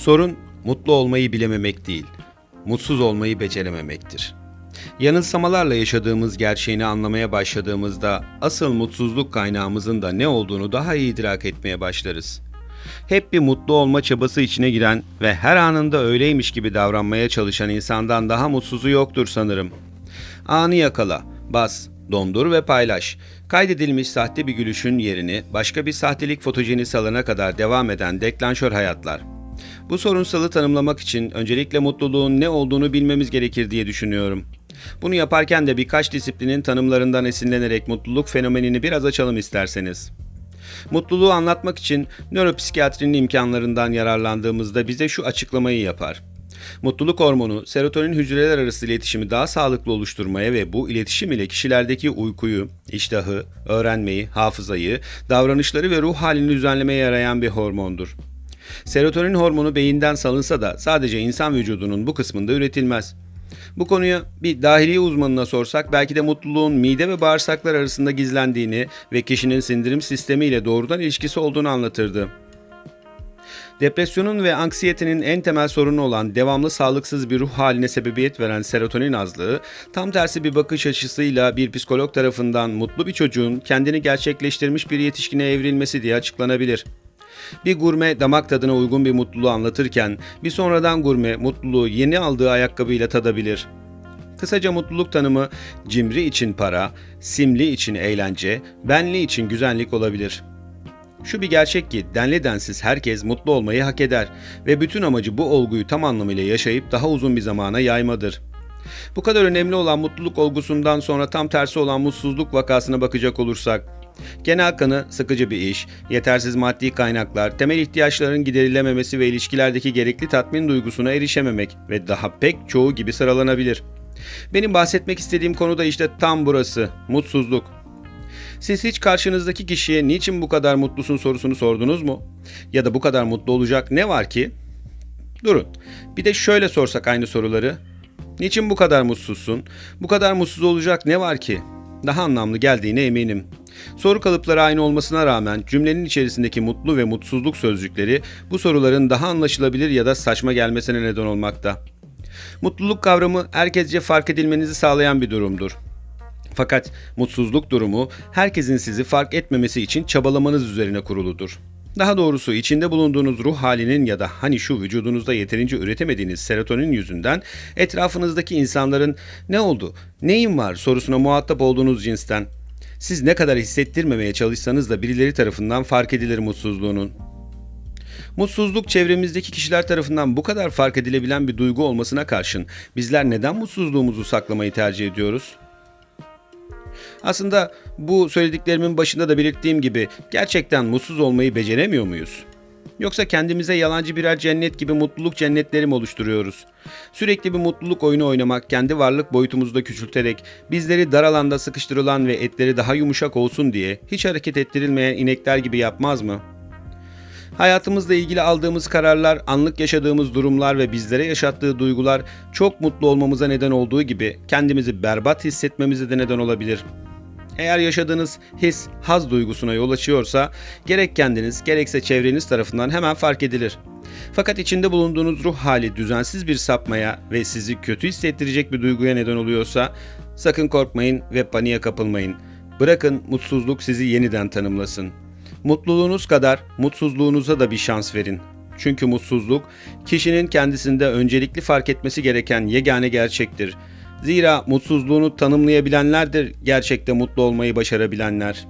Sorun mutlu olmayı bilememek değil, mutsuz olmayı becerememektir. Yanılsamalarla yaşadığımız gerçeğini anlamaya başladığımızda asıl mutsuzluk kaynağımızın da ne olduğunu daha iyi idrak etmeye başlarız. Hep bir mutlu olma çabası içine giren ve her anında öyleymiş gibi davranmaya çalışan insandan daha mutsuzu yoktur sanırım. Anı yakala, bas, dondur ve paylaş. Kaydedilmiş sahte bir gülüşün yerini başka bir sahtelik fotojenisi alana kadar devam eden deklanşör hayatlar. Bu sorunsalı tanımlamak için öncelikle mutluluğun ne olduğunu bilmemiz gerekir diye düşünüyorum. Bunu yaparken de birkaç disiplinin tanımlarından esinlenerek mutluluk fenomenini biraz açalım isterseniz. Mutluluğu anlatmak için nöropsikiyatrinin imkanlarından yararlandığımızda bize şu açıklamayı yapar. Mutluluk hormonu serotonin hücreler arası iletişimi daha sağlıklı oluşturmaya ve bu iletişim ile kişilerdeki uykuyu, iştahı, öğrenmeyi, hafızayı, davranışları ve ruh halini düzenlemeye yarayan bir hormondur. Serotonin hormonu beyinden salınsa da sadece insan vücudunun bu kısmında üretilmez. Bu konuyu bir dahiliye uzmanına sorsak belki de mutluluğun mide ve bağırsaklar arasında gizlendiğini ve kişinin sindirim sistemiyle doğrudan ilişkisi olduğunu anlatırdı. Depresyonun ve anksiyetenin en temel sorunu olan devamlı sağlıksız bir ruh haline sebebiyet veren serotonin azlığı, tam tersi bir bakış açısıyla bir psikolog tarafından mutlu bir çocuğun kendini gerçekleştirmiş bir yetişkine evrilmesi diye açıklanabilir. Bir gurme damak tadına uygun bir mutluluğu anlatırken, bir sonradan gurme mutluluğu yeni aldığı ayakkabıyla tadabilir. Kısaca mutluluk tanımı cimri için para, simli için eğlence, benli için güzellik olabilir. Şu bir gerçek ki denli densiz herkes mutlu olmayı hak eder ve bütün amacı bu olguyu tam anlamıyla yaşayıp daha uzun bir zamana yaymadır. Bu kadar önemli olan mutluluk olgusundan sonra tam tersi olan mutsuzluk vakasına bakacak olursak, genel kanı sıkıcı bir iş, yetersiz maddi kaynaklar, temel ihtiyaçların giderilememesi ve ilişkilerdeki gerekli tatmin duygusuna erişememek ve daha pek çoğu gibi sıralanabilir. Benim bahsetmek istediğim konu da işte tam burası, mutsuzluk. Siz hiç karşınızdaki kişiye niçin bu kadar mutlusun sorusunu sordunuz mu? Ya da bu kadar mutlu olacak ne var ki? Durun. Bir de şöyle sorsak aynı soruları. Niçin bu kadar mutsuzsun? Bu kadar mutsuz olacak ne var ki? Daha anlamlı geldiğine eminim. Soru kalıpları aynı olmasına rağmen cümlenin içerisindeki mutlu ve mutsuzluk sözcükleri bu soruların daha anlaşılabilir ya da saçma gelmesine neden olmakta. Mutluluk kavramı herkesce fark edilmenizi sağlayan bir durumdur. Fakat mutsuzluk durumu herkesin sizi fark etmemesi için çabalamanız üzerine kuruludur. Daha doğrusu içinde bulunduğunuz ruh halinin ya da hani şu vücudunuzda yeterince üretemediğiniz serotonin yüzünden etrafınızdaki insanların ne oldu, neyin var sorusuna muhatap olduğunuz cinsten. Siz ne kadar hissettirmemeye çalışsanız da birileri tarafından fark edilir mutsuzluğunun. Mutsuzluk çevremizdeki kişiler tarafından bu kadar fark edilebilen bir duygu olmasına karşın bizler neden mutsuzluğumuzu saklamayı tercih ediyoruz? Aslında bu söylediklerimin başında da belirttiğim gibi gerçekten mutsuz olmayı beceremiyor muyuz? Yoksa kendimize yalancı birer cennet gibi mutluluk cennetleri mi oluşturuyoruz? Sürekli bir mutluluk oyunu oynamak, kendi varlık boyutumuzu da küçülterek bizleri dar alanda sıkıştırılan ve etleri daha yumuşak olsun diye hiç hareket ettirilmeyen inekler gibi yapmaz mı? Hayatımızla ilgili aldığımız kararlar, anlık yaşadığımız durumlar ve bizlere yaşattığı duygular çok mutlu olmamıza neden olduğu gibi kendimizi berbat hissetmemize de neden olabilir. Eğer yaşadığınız his haz duygusuna yol açıyorsa gerek kendiniz gerekse çevreniz tarafından hemen fark edilir. Fakat içinde bulunduğunuz ruh hali düzensiz bir sapmaya ve sizi kötü hissettirecek bir duyguya neden oluyorsa sakın korkmayın ve paniğe kapılmayın. Bırakın mutsuzluk sizi yeniden tanımlasın. Mutluluğunuz kadar mutsuzluğunuza da bir şans verin. Çünkü mutsuzluk kişinin kendisinde öncelikli fark etmesi gereken yegane gerçektir. Zira mutsuzluğunu tanımlayabilenlerdir gerçekte mutlu olmayı başarabilenler.